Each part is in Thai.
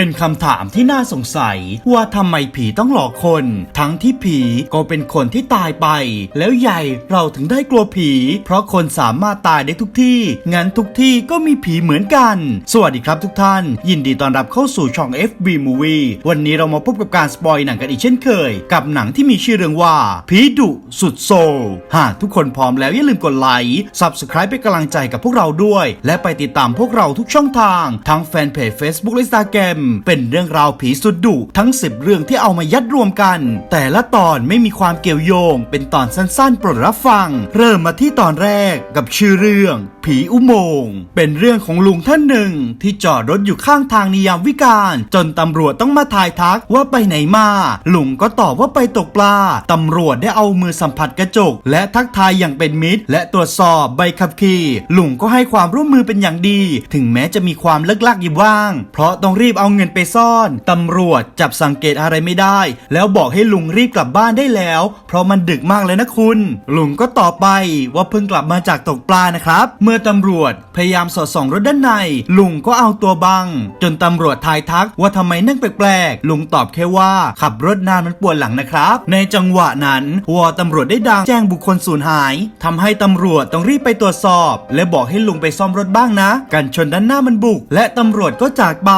เป็นคำถามที่น่าสงสัย ว่าทำไมผีต้องหลอกคน ทั้งที่ผีก็เป็นคนที่ตายไป แล้วใหญ่เราถึงได้กลัวผี เพราะคนสามารถตายได้ทุกที่ งั้นทุกที่ก็มีผีเหมือนกัน สวัสดีครับทุกท่าน ยินดีต้อนรับเข้าสู่ช่อง FB Movie วันนี้เรามาพบกับการสปอยหนังกันอีกเช่นเคย กับหนังที่มีชื่อเรื่องว่าผีดุสุดโซลหากทุกคนพร้อมแล้วอย่าลืมกดไลค์ Subscribe เป็นกำลังใจกับพวกเราด้วย และไปติดตามพวกเราทุกช่องทางทั้งแฟนเพจ Facebook และ Instagram เป็นเรื่องราวผีสุดดุทั้ง 10 เรื่องที่เอามายัดรวมกัน แต่ละตอนไม่มีความเกี่ยวโยง เป็นตอนสั้นๆโปรดรับฟัง เริ่มมาที่ตอนแรกกับชื่อเรื่อง ผีอุโมงค์เป็นเรื่องของลุงท่านหนึ่ง ที่จอดรถอยู่ข้างทางในยามวิกาลจนตำรวจต้องมาทายทักว่าไปไหนมา ลุงก็ตอบว่าไปตกปลา ตำรวจได้เอามือสัมผัสกระจก และทักทายอย่างเป็นมิตร และตรวจสอบใบขับขี่ ลุงก็ให้ความร่วมมือเป็นอย่างดี ถึงแม้จะมีความเลิกลักอยู่บ้าง เพราะต้องรีบเอาเงินไปซ่อน ตำรวจจับสังเกตอะไรไม่ได้ แล้วบอกให้ลุงรีบกลับบ้านได้แล้ว เพราะมันดึกมากเลยนะคุณ ลุงก็ตอบไปว่าเพิ่งกลับมาจากตกปลานะครับ เมื่อตำรวจ พยายามสอดส่องรถด้านใน ลุงก็เอาตัวบัง จนตำรวจทายทักว่าทำไมนั่งแปลกๆ ลุงตอบแค่ว่าขับรถนานมันปวดหลังนะครับ ในจังหวะนั้นวอตำรวจได้ดังแจ้งบุคคลสูญหายทำให้ตำรวจต้องรีบไปตรวจสอบ และบอกให้ลุงไปซ่อมรถบ้างนะ กันชนด้านหน้ามันบุก และตำรวจก็จากไป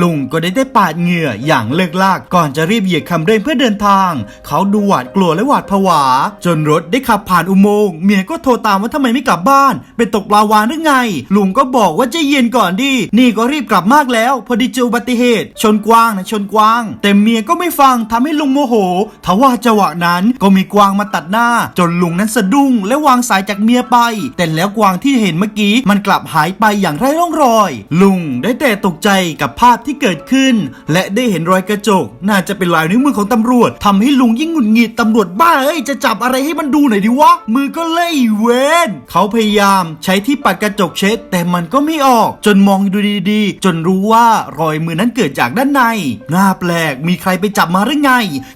ลุงก็ได้ได้ปาดเหงื่ออย่างเลิกลากก่อนจะรีบเหยียบคันเร่งเพื่อเดินทาง เขาดูหวาดกลัวและหวาดผวา จนรถได้ขับผ่านอุโมงค์เมียก็โทรตามว่าทำไมไม่กลับบ้านเป็นตกปลาวานหรือไง ลุงก็บอกว่าใจะเย็นก่อนดิ นี่ก็รีบกลับมากแล้ว พอดีเจออุบัติเหตุ ชนกวางนะชนกวาง แต่เมียก็ไม่ฟังทำให้ลุงโมโห ทว่าจังหวะนั้นก็มีกวางมาตัดหน้า จนลุงนั้นสะดุ้ง และวางสายจากเมียไป แต่แล้วกวางที่เห็นเมื่อกี้มันกลับหายไปอย่างไร้ร่องรอย ลุงได้แต่ตกใจกับภาพที่เกิดขึ้น และได้เห็นรอยกระจก น่าจะเป็นลายนิ้วมือของตำรวจทำให้ลุงยิ่งหงุดหงิดตำรวจบ้าเอ้ยจะจับอะไรให้มันดูหน่อยดิวะมือก็เล่ยเวนเขาพยายามใช้ช้ที่ปัดกระจกเช็ด แต่มันก็ไม่ออก จนมองดูดีๆ จนรู้ว่ารอยมือนั้นเกิดจากด้านในน่าแปลกมีใครไปจับมาหรือไง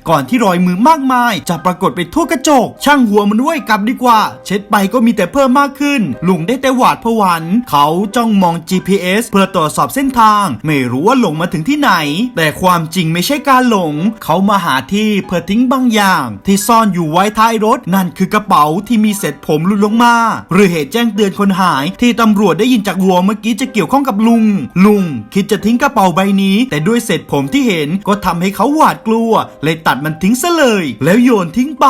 ก่อนที่รอยมือมากมาย จะปรากฏไปทั่วกระจก ช่างหัวมันด้วยกลับดีกว่า เช็ดไปก็มีแต่เพิ่มมากขึ้น ลุงได้แต่หวาดผวันเขาจ้องมอง GPS เพื่อตรวจสอบเส้นทาง ไม่รู้ว่าหลงมาถึงที่ไหน แต่ความจริงไม่ใช่การหลง เขามาหาที่เพื่อทิ้งบางอย่าง ที่ซ่อนอยู่ไว้ท้ายรถ นั่นคือกระเป๋าที่มีเศษผมหลุดลงมา หรือเหตุแจ้งเตือนคนหาย ที่ตำรวจได้ยินจากวัวเมื่อกี้จะเกี่ยวข้องกับลุง ลุง คิดจะทิ้งกระเป๋าใบนี้ แต่ด้วยเศษผมที่เห็นก็ทำให้เขาหวาดกลัว เลยตัดมันทิ้งซะเลย แล้วโยนทิ้งไป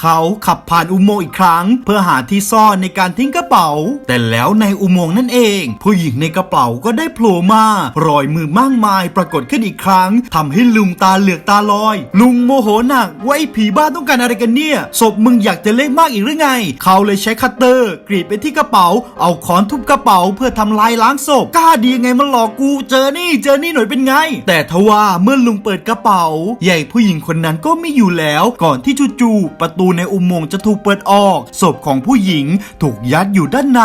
เขาขับผ่านอุโมงค์อีกครั้ง เพื่อหาที่ซ่อนในการทิ้งกระเป๋า แต่แล้วในอุโมงค์นั่นเอง ผู้หญิงในกระเป๋าก็ได้โผล่มารอยมือมากมายปรากฏขึ้นอีกครั้งทำให้ลุงตาเหลือกตาลอย ลุงโมโหหนักว่าไอ้ผีบ้าต้องการอะไรกันเนี่ยศพมึงอยากจะเล็กมากอีกหรือไง เขาเลยใช้คัตเตอร์ กรีดไปที่กระเป๋าเอาค้อนทุบกระเป๋าเพื่อทำลายล้างศพกล้าดียังไงมาหลอกกูเจอนี่เจอนี่หน่อยเป็นไง แต่ทว่าเมื่อลุงเปิดกระเป๋า ใหญ่ผู้หญิงคนนั้นก็ไม่อยู่แล้ว ก่อนที่จู่ๆประตูในอุโมงค์จะถูกเปิดออก ศพของผู้หญิงถูกยัดอยู่ด้านใน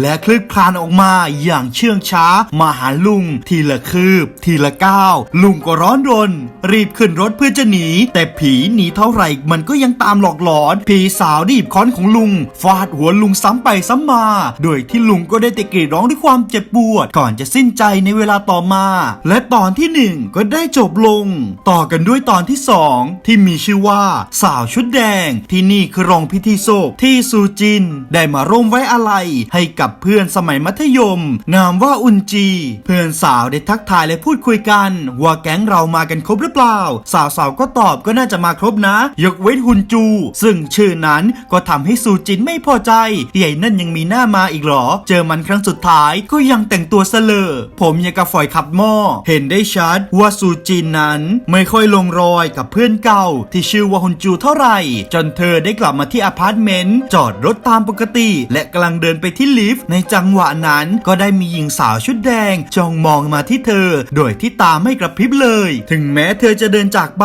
และคลืบคลานออกมาอย่างเชื่องช้า มาหาลุง ทีละคืบ ทีละก้าวลุงก็ร้อนรน รีบขึ้นรถเพื่อจะหนี แต่ผีหนีเท่าไหร่มันก็ยังตามหลอกหลอน ผีสาวดีบค้อนของลุงฟาดหัวลุงซ้ำไปซ้ำมาโดยที่ลุงก็ได้ต่กรีดร้องด้วยความเจ็บปวด ก่อนจะสิ้นใจในเวลาต่อมา และตอนที่หนึ่งก็ได้จบลง ต่อกันด้วยตอนที่สองที่มีชื่อว่า สาวชุดแดง ที่นี่คือโรงพิธีศพที่ซูจิน ได้มาร่วมไว้อาลัยให้กับเพื่อนสมัยมัธยม นามว่าอุนจี เพื่อนสาวได้ทักทายและพูดคุยกัน ว่าแก๊งเรามากันครบหรือเปล่า สาวสาวๆก็ตอบก็น่าจะมาครบนะ ยกเว้นฮุนจู ซึ่งชื่อนั้นก็ทำให้ซูจินไม่พอใจใหญ่นั่นยังมีหน้ามาอีกเหรอ เจอมันครั้งสุดท้ายก็ยังแต่งตัวเสลอ ผมยังกับฝอยขับหม้อ เห็นได้ชัดว่าซูจินนั้นไม่ค่อยลงรอยกับเพื่อนเก่า ที่ชื่อว่าฮุนจูเท่าไหร่ จนเธอได้กลับมาที่อพาร์ตเมนต์จอดรถตามปกติ และกำลังเดินไปที่ลิฟต์ในจังหวะนั้นก็ได้มีหญิงสาวชุดแดงจ้องมองมาที่เธอ โดยที่ตาไม่กระพริบเลย ถึงแม้เธอจะเดินจากไป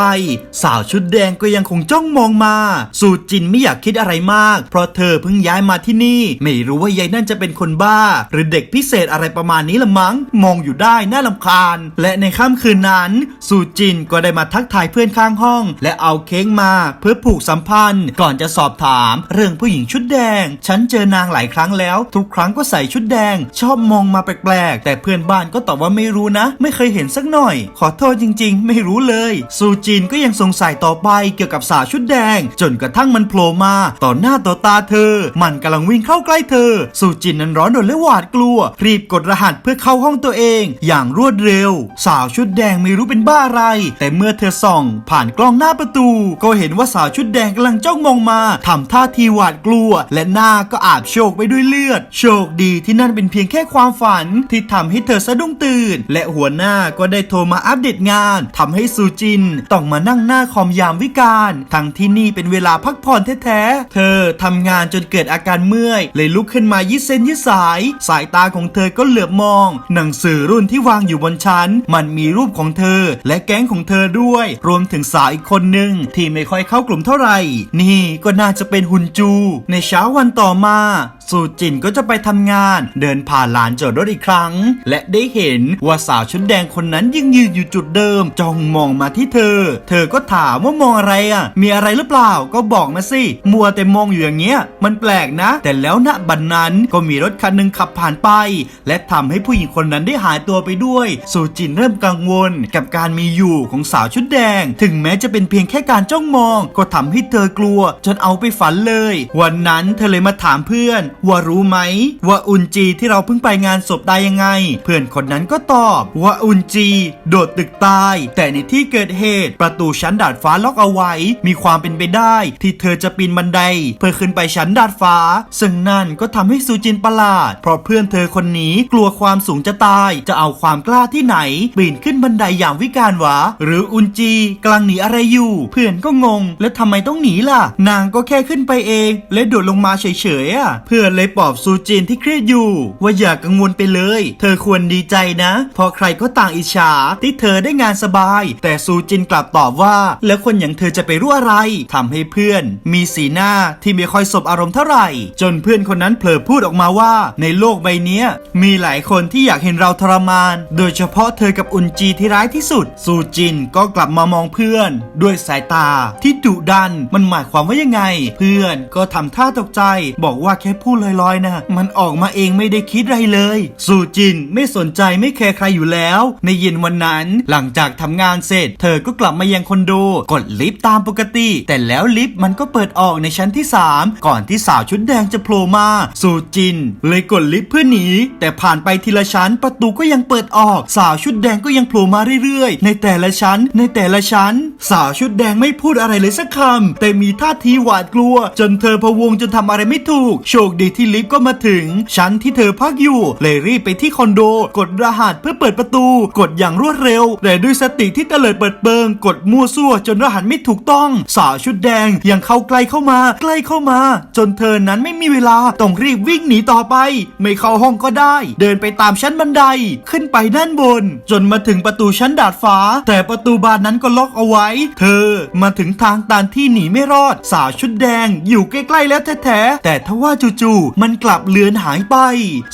สาวชุดแดงก็ยังคงจ้องมองมา สูจินไม่อยากคิดอะไรมาก เพราะเธอเพิ่งย้ายมาที่นี่ ไม่รู้ว่ายายยนั่นจะเป็นคนบ้า หรือเด็กพิเศษอะไรประมาณนี้ละมั้ง มองอยู่ได้น่าลำคาญ และในค่ำคืนนั้น ซูจินก็ได้มาทักทายเพื่อนข้างห้อง และเอาเค้กมาเพื่อผูกสัมพันธ์ ก่อนจะสอบถาม เรื่องผู้หญิงชุดแดง ฉันเจอนางหลายครั้งแล้ว ทุกครั้งก็ใส่ชุดแดง ชอบมองมาแปลกๆ แต่เพื่อนบ้านก็ตอบว่าไม่รู้นะ ไม่เคยเห็นสักหน่อย ขอโทษจริง ๆ ไม่รู้เลย ซูจินก็ยังสงสัยต่อไปเกี่ยวกับสาวชุดแดง จนกระทั่งมันโผล่มา ต่อหน้าต่อตาเธอ มันกำลังวิ่งเข้าใกล้เธอซูจินนั้นร้อนรนและหวาดกลัว รีบกดรหัสเพื่อเข้าห้องตัวเอง อย่างรวดเร็ว สาวชุดแดงไม่รู้เป็นบ้าอะไร แต่เมื่อเธอส่อง ผ่านกล้องหน้าประตู ก็เห็นว่าสาวชุดแดงกำลังจ้องมองมาทำท่าทีหวาดกลัว และหน้าก็อาบโชกไปด้วยเลือด โชคดีที่นั่นเป็นเพียงแค่ความฝันที่ทำให้เธอสะดุ้งตื่น และหัวหน้าก็ได้โทรมาอัปเดตงานทำให้ซูจินต้องมานั่งหน้าคอมยามวิการ ทั้งที่นี่เป็นเวลาพักผ่อนแท้ๆ เธอทำงานจนเกิดอาการเมื่อย เลยลุกขึ้นมายืดเซนยิสาย สายตาของเธอก็เหลือบมอง หนังสือรุ่นที่วางอยู่บนชั้น มันมีรูปของเธอ และแก๊งของเธอด้วย รวมถึงสาวอีกคนหนึ่งที่ไม่ค่อยเข้ากลุ่มเท่าไหร่ นี่ก็น่าจะเป็นหุนจู ในเช้าวันต่อมา สูจินก็จะไปทำงาน เดินผ่านลานจอดรถอีกครั้ง และได้เห็นว่าสาวชุดแดงคนนั้นยังยืนอยู่จุดเดิม จ้องมองมาที่เธอ เธอก็ถามว่ามองอะไรอะ มีอะไรหรือเปล่าก็บอกมาสิมัวแต่มองอยู่อย่างเงี้ย มันแปลกนะ แต่แล้วณบัดนนั้นก็มีรถคันหนึ่งขับผ่านไป และทำให้ผู้หญิงคนนั้นได้หายตัวไปด้วยสูจินเริ่มกังวลกับการมีอยู่ของสาวชุดแดง ถึงแม้จะเป็นเพียงแค่การจ้องมอง ก็ทำให้เธอกลัว จนเอาไปฝันเลย วันนั้นเธอเลยมาถามเพื่อนว่ารู้ไหม ว่าอุนจีที่เราเพิ่งไปงานศพได้ยังไง เพื่อนคนนั้นก็ตอบ ว่าอุนจี โดดตึกตาย แต่ในที่เกิดเหตุ ประตูชั้นดาดฟ้าล็อกเอาไว้ มีความเป็นไปได้ ที่เธอจะปีนบันได เพื่อขึ้นไปชั้นดาดฟ้า ซึ่งนั่นก็ทำให้ซูจินประหลาด เพราะเพื่อนเธอคนนี้กลัวความสูงจะตาย จะเอาความกล้าที่ไหน ปีนขึ้นบันไดอย่างวิการวะ หรืออุนจีกำลังหนีอะไรอยู่ เพื่อนก็งง แล้วทำไมต้องหนีล่ะ นางก็แค่ขึ้นไปเอง และโดดลงมาเฉยๆอะเพื่อนเลยปลอบซูจินที่เครียดอยู่ ว่าอย่ากังวลไปเลย เธอควรดีใจนะ เพราะใครก็ต่างอิจฉาที่เธอได้งานสบาย แต่ซูจินกลับตอบว่า แล้วคนอย่างเธอจะไปรู้อะไรทำให้เพื่อน มีสีหน้าที่ไม่ค่อยสบอารมณ์เท่าไหร่ จนเพื่อนคนนั้นเผลอพูดออกมาว่า ในโลกใบนี้มีหลายคนที่อยากเห็นเราทรมาน โดยเฉพาะเธอกับอุนจีที่ร้ายที่สุด ซูจินก็กลับมามองเพื่อน ด้วยสายตาที่ดุดันมันหมายความว่ายังไง เพื่อนก็ทำท่าตกใจ บอกว่าแค่พูดลอยๆนะมันออกมาเองไม่ได้คิดอะไรเลย ซูจินไม่สนใจไม่แคร์ใครอยู่แล้ว ในเย็นวันนั้นหลังจากทำงานเสร็จ เธอก็กลับมายังคอนโดกดลิฟต์ตามปกติ แต่แล้วลิฟต์มันก็เปิดออกในชั้นที่ 3 ก่อนที่สาวชุดแดงจะโผล่มา ซูจิน เลยกดลิฟต์เพื่อหนี แต่ผ่านไปทีละชั้นประตูก็ยังเปิดออก สาวชุดแดงก็ยังโผล่มาเรื่อยๆ ในแต่ละชั้น ในแต่ละชั้น สาวชุดแดงไม่พูดอะไรเลยสักคำแต่มีท่าทีหวาดกลัว จนเธอพะวงจนทำอะไรไม่ถูก โชคดีที่ลิฟต์ก็มาถึง ชั้นที่เธอพักอยู่เลยรีบไปที่คอนโด กดรหัสเพื่อเปิดประตู กดอย่างรวดเร็วแต่ด้วยสติที่เตลิดเปิดเปิง กดมั่วซั่วจนรหัสไม่ถูกต้อง สาวชุดแดงยังเข้าใกล้เข้ามา ใกล้เข้ามา จนเธอนั้นไม่มีเวลาต้องรีบวิ่งหนีต่อไป ไม่เข้าห้องก็ได้ เดินไปตามชั้นบันไดขึ้นไปด้านบน จนมาถึงประตูชั้นดาดฟ้า แต่ประตูบานนั้นก็ล็อกเอาไว้ เธอ มาถึงทางตันที่หนีไม่รอด สาวชุดแดงอยู่ใกล้ๆแล้วแท้ๆแต่ทว่าจู่ๆมันกลับเลือนหายไป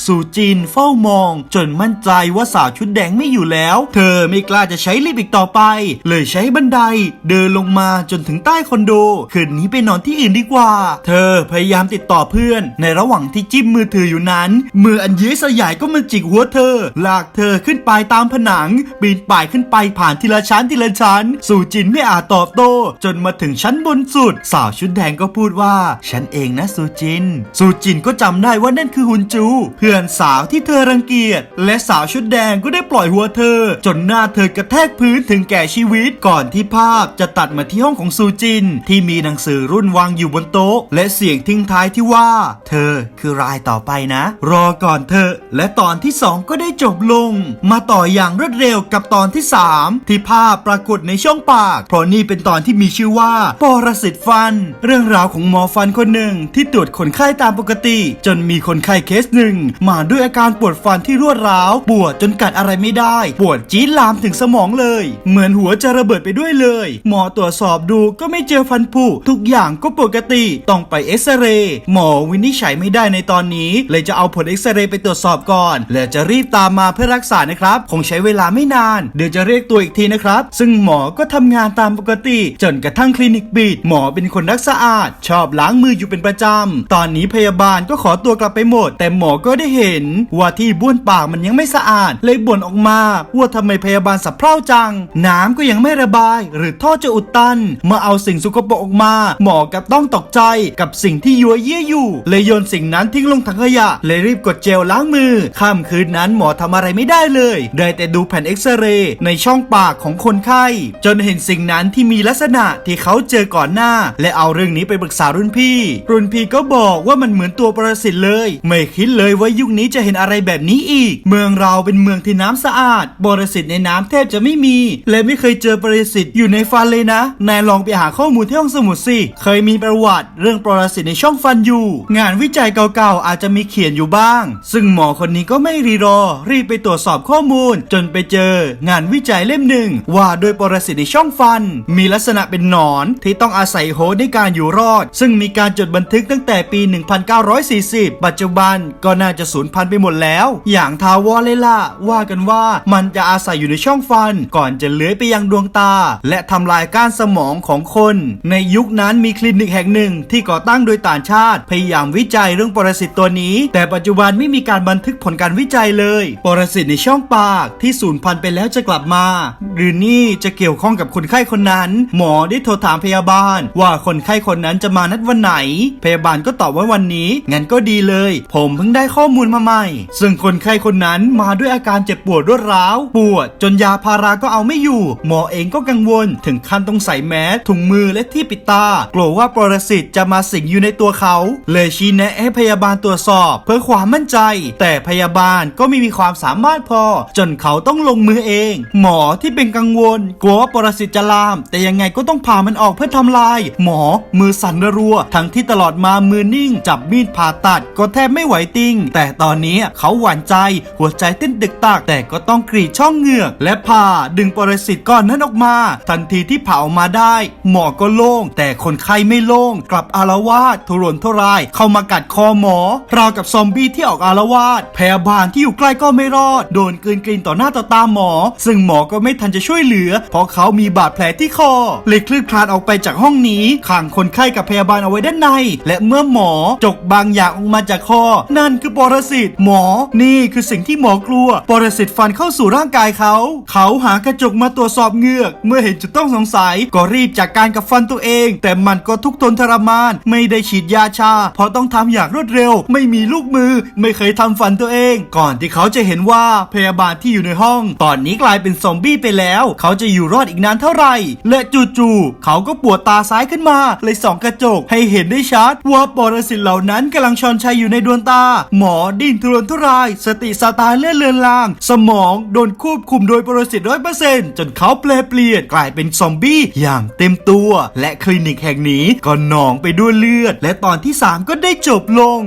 สู่จีนเฝ้ามอง จนมั่นใจว่าสาวชุดแดงไม่อยู่แล้ว เธอไม่กล้าจะใช้ลิฟต์อีกต่อไป เลยใช้บันไดเดินลงมาจนถึงใต้คอนโด คืนนี้ไปนอนที่อื่นดีกว่า เธอพยายามติดต่อเพื่อน ในระหว่างที่จิ้มมือถืออยู่นั้น มืออันเย้สยายก็มาจิกหัวเธอ ลากเธอขึ้นไปตามผนัง ปีนป่ายขึ้นไปผ่านทีละชั้นทีละชั้น สู่จินไม่อาจตอบโตจนมาถึงชั้นบนสุด สาวชุดแดงก็พูดว่า ฉันเองนะซูจิน ซูจินก็จำได้ว่านั่นคือฮุนจู เพื่อนสาวที่เธอรังเกียจ และสาวชุดแดงก็ได้ปล่อยหัวเธอ จนหน้าเธอกระแทกพื้นถึงแก่ชีวิตก่อนที่ภาพจะตัดมาที่ห้องของซูจิน ที่มีหนังสือรุ่นวางอยู่บนโต๊ะ และเสียงทิ้งท้ายที่ว่า เธอคือรายต่อไปนะ รอก่อนเธอ และตอนที่สองก็ได้จบลง มาต่ออย่างรวดเร็วกับตอนที่สามที่ภาพปรากฏในช่องปาก เพราะนี่เป็นตอนอนที่มีชื่อว่าปรสิตฟัน เรื่องราวของหมอฟันคนหนึ่งที่ตรวจคนไข้ตามปกติ จนมีคนไข้เคสหนึ่ง มาด้วยอาการปวดฟันที่รวดร้าว ปวดจนกัดอะไรไม่ได้ ปวดจี๊ดลามถึงสมองเลย เหมือนหัวจะระเบิดไปด้วยเลย หมอตรวจสอบดูก็ไม่เจอฟันผุทุกอย่างก็ปกติต้องไปเอ็กซเรย์หมอวินิจฉัยไม่ได้ในตอนนี้ เลยจะเอาผลเอ็กซเรย์ไปตรวจสอบก่อน และจะรีบตามมาเพื่อรักษานะครับ คงใช้เวลาไม่นาน เดี๋ยวจะเรียกตัวอีกทีนะครับ ซึ่งหมอก็ทำงานตามปกติจนกระทั่งคลินิกปิดหมอเป็นคนรักสะอาด ชอบล้างมืออยู่เป็นประจำ ตอนนี้พยาบาลก็ขอตัวกลับไปหมด แต่หมอก็ได้เห็น ว่าที่บ้วนปากมันยังไม่สะอาด เลยบ่นออกมาว่าทำไมพยาบาลสับเพร่าจัง น้ำก็ยังไม่ระบาย หรือท่อจะอุดตันเมื่อเอาสิ่งสกปรกออกมา หมอกับต้องตกใจกับสิ่งที่ยัวเยี่ยอยู่ เลยโยนสิ่งนั้นทิ้งลงถังขยะเลยรีบกดเจลล้างมือค่ำคืนนั้นหมอทำอะไรไม่ได้เลย ได้แต่ดูแผ่นเอ็กซเรย์ในช่องปากของคนไข้ จนเห็นสิ่งนั้นที่มีลักษณะที่เขาเจอก่อนหน้า และเอาเรื่องนี้ไปปรึกษารุ่นพี่ รุ่นพี่ก็บอกว่ามันเหมือนตัวปรสิตเลย ไม่คิดเลยว่ายุคนี้จะเห็นอะไรแบบนี้อีก เมืองเราเป็นเมืองที่น้ำสะอาดปรสิตในน้ำแทบจะไม่มี และไม่เคยเจอปรสิตอยู่ในฟันเลยนะ นายลองไปหาข้อมูลที่ห้องสมุดสิ เคยมีประวัติเรื่องปรสิตในช่องฟันอยู่ งานวิจัยเก่าๆอาจจะมีเขียนอยู่บ้าง ซึ่งหมอคนนี้ก็ไม่รีรอ รีบไปตรวจสอบข้อมูล จนไปเจอ งานวิจัยเล่มหนึ่งว่าโดยปรสิตในช่องฟันมีลักษณะเป็นหนอนที่ต้องอาศัยโฮสต์ในการอยู่รอด ซึ่งมีการจดบันทึกตั้งแต่ปี 1940 ปัจจุบันก็น่าจะสูญพันธุ์ไปหมดแล้ว อย่างทาวอเลล่ะว่ากันว่ามันจะอาศัยอยู่ในช่องฟัน ก่อนจะเลื้อยไปยังดวงตา และทำลายก้านสมองของคน ในยุคนั้นมีคลินิกแห่งหนึ่งที่ก่อตั้งโดยต่างชาติ พยายามวิจัยเรื่องปรสิตตัวนี้ แต่ปัจจุบันไม่มีการบันทึกผลการวิจัยเลย ปรสิตในช่องปากที่สูญพันธุ์ไปแล้วจะกลับมา หรือนี่จะเกี่ยวข้องกับคนไข้คนนั้นหมอได้โทรถามพยาบาล ว่าคนไข้คนนั้นจะมานัดวันไหน พยาบาลก็ตอบว่าวันนี้ งั้นก็ดีเลย ผมเพิ่งได้ข้อมูลมาใหม่ ซึ่งคนไข้คนนั้นมาด้วยอาการเจ็บปวดรวดร้าว ปวดจนยาพาราก็เอาไม่อยู่ หมอเองก็กังวล ถึงขั้นต้องใส่แมสถุงมือและที่ปิดตา กลัวว่าปรสิตจะมาสิงอยู่ในตัวเขา เลยชี้แนะให้พยาบาลตรวจสอบ เพื่อความมั่นใจ แต่พยาบาลก็ไม่มีความสามารถพอ จนเขาต้องลงมือเอง หมอที่เป็นกังวล กลัวว่าปรสิตจะลาม แต่ยังไงก็ต้องผ่ามันออกเพื่อทำลาย หมอ มือสั่นรัว ทั้งที่ตลอดมามือนิ่ง จับมีดผ่าตัดก็แทบไม่ไหวติง แต่ตอนนี้เขาหวั่นใจหัวใจเต้นตึกตักแต่ก็ต้องกรีดช่องเหงือกและผ่าดึงปรสิตก้อนนั้นออกมา ทันทีที่ผ่าออกมาได้ หมอก็โล่ง แต่คนไข้ไม่โล่ง กลับอารวาสทุรนทุราย เข้ามากัดคอหมอ ราวกับซอมบี้ที่ออกอารวาสพยาบาลที่อยู่ใกล้ก็ไม่รอด โดนกลืนกลินต่อหน้าต่อตาหมอ ซึ่งหมอก็ไม่ทันจะช่วยเหลือ เพราะเขามีบาดแผลที่คอเลยคลืบคลานออกไปจากห้องนี้ขังคนไข้กับพยาบาลเอาไว้ด้านใน และเมื่อหมอจกบางอย่างออกมาจากคอ นั่นคือปรสิตหมอ นี่คือสิ่งที่หมอกลัว ปรสิตฟันเข้าสู่ร่างกายเขา เขาหากระจกมาตรวจสอบเหงือก เมื่อเห็นจุดต้องสงสัย ก็รีบจัดการกับฟันตัวเอง แต่มันก็ทุกทนทรมาน ไม่ได้ฉีดยาชา เพราะต้องทำอย่างรวดเร็ว ไม่มีลูกมือ ไม่เคยทำฟันตัวเอง ก่อนที่เขาจะเห็นว่าพยาบาลที่อยู่ในห้อง ตอนนี้กลายเป็นซอมบี้ไปแล้ว เขาจะอยู่รอดอีกนานเท่าไหร่และจู่ๆเขาก็ปวดตาซ้ายขึ้นมา เลยส่องกระจกให้เห็นได้ชัดว่าปรสิตเหล่านั้นกำลังชอนชัยอยู่ในดวงตา หมอดิ้นทุรนทุราย สติสตาร์เลื่อนเลือนลาง สมองโดนควบคุมโดยปรสิตร้อยเปอร์เซ็นต์จนเขาแปลเปลี่ยนกลายเป็นซอมบี้อย่างเต็มตัว และคลินิกแห่งนี้ก็หนองไปด้วยเลือด และตอนที่ 3 ก็ได้จบลง